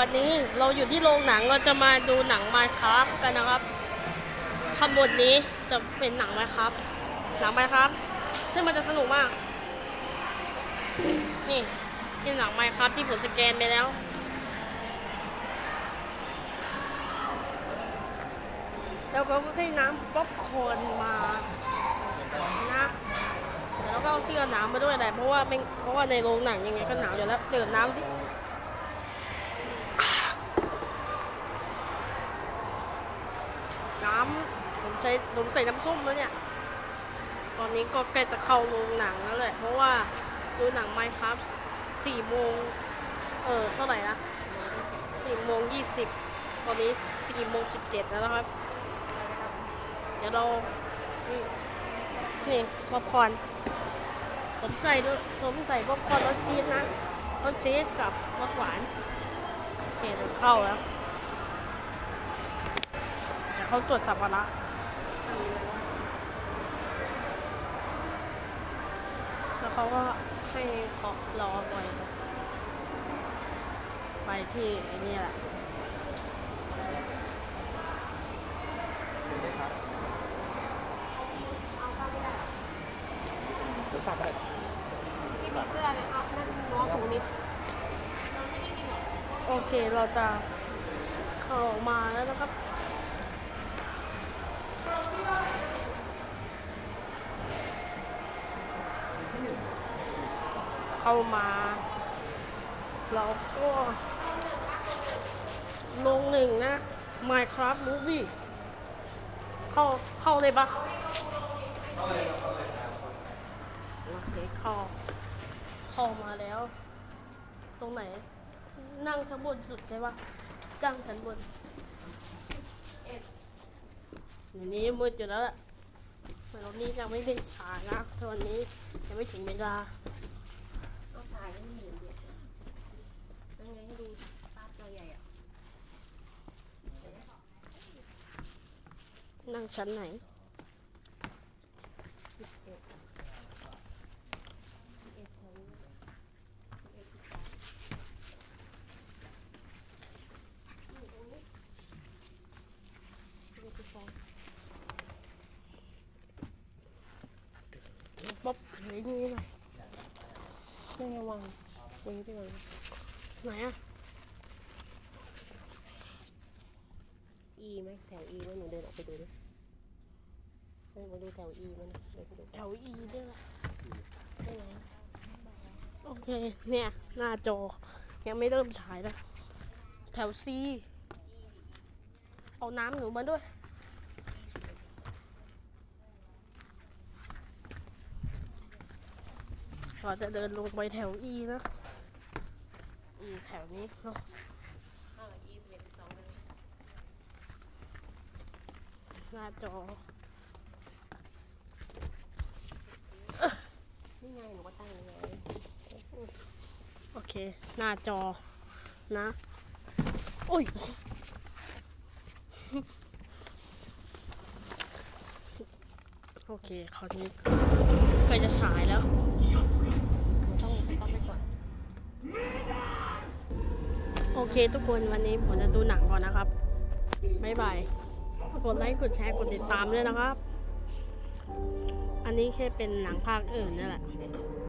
วันนี้เราอยู่ที่โรงหนังเราจะมาดูหนังมาครับกันนะครับข้างบนนี้จะเป็นหนังมาครับ หนังมาครับ ซึ่งมันจะสนุกมาก นี่เป็นหนังไมครับที่ผมสแกนไปแล้ว แล้วเขาก็ให้น้ำป๊อปคอร์นมานะแล้วก็เอาเสื้อหนาวมาด้วยแหละเพราะว่าเพราะว่าในโรงหนังยังไงก็หนาวอยู่แล้วดื่มน้ำดิ น้ำผม ใช้ผมใส่น้ำส้มแล้วเนี่ย ตอนนี้ก็ใกล้จะเข้าโรงหนังแล้วแหละ เพราะว่าดูหนังไมครับสี่โมงเออเท่าไหร่นะสี่โมงยี่สิบตอนนี้สี่โมงสิบเจ็ดแล้วนะครับ เดี๋ยวเรา นี่นี่ป๊อปคอนผมใส่ด้วยผมใส่ป๊อปคอนรสชีสนะรสชีสกับรสหวานโอเคเดี๋ยวเข้าแล้ว เดี๋ยวเขาตรวจสัมภาระ แล้วเขาก็ให้ขอรอไปไปที่ไอ้นี่แหละฝากได้ไม่มีเสื้อเลยครับนั่นน้องถุงนี้โอเคเราจะเข้ามาแล้วนะครับ เข้ามาเราก็ลงหนึ่งนะ Minecraft Movie เข้าเข้าเลยปะโอเคเข้าเข้ามาแล้ว ตรงไหน นั่งชั้นบนสุดใช่ปะจ้างชั้นบนเดี๋ยวนี้มืดอยู่แล้วแหละแต่รอบนี้ยังไม่ได้ฉายนะตอนนี้ยังไม่ถึงเวลาถ่ายให้เห็นเดี๋ยวยังไงให้ดูภาพตัวใหญ่อะ นั่งชั้นไหนสิบเอ็ดสิบเอ็ดแถวนี้สิบเอ็ดสิบสองอยู่ตรงนี้เอ็ดสิบสองป๊อปเฮ้ยนี่หน่อยไม่ระวังวางที่วางไหนอะ อีไหมแถวอีไหมหนูเดินออกไปดูดิเดินมาดูแถวอีมันเดินไปดูแถวอีด้วยล่ได้ไหมโอเค เนี่ย หน้าจอ ยังไม่เริ่มฉายนะแถวซีเอาน้ำหนูมาด้วยเราจะเดินลงไปแถวอีนะ อีแถวนี้เนาะ เอออีสิบเอ็ดสิบสองเลย หน้าจอ นี่ไงหนูก็ตั้งยังไงโอเค หน้าจอนะ โอ้ย โอเค คราวนี้ใกล้จะฉายแล้วหนูต้องต้องไปก่อนโอเค ทุกคนวันนี้ผมจะดูหนังก่อนนะครับ บ๊ายบาย กดไลค์กดแชร์กดติดตามด้วยนะครับ อันนี้แค่เป็นหนังภาคอื่นนี่แหละ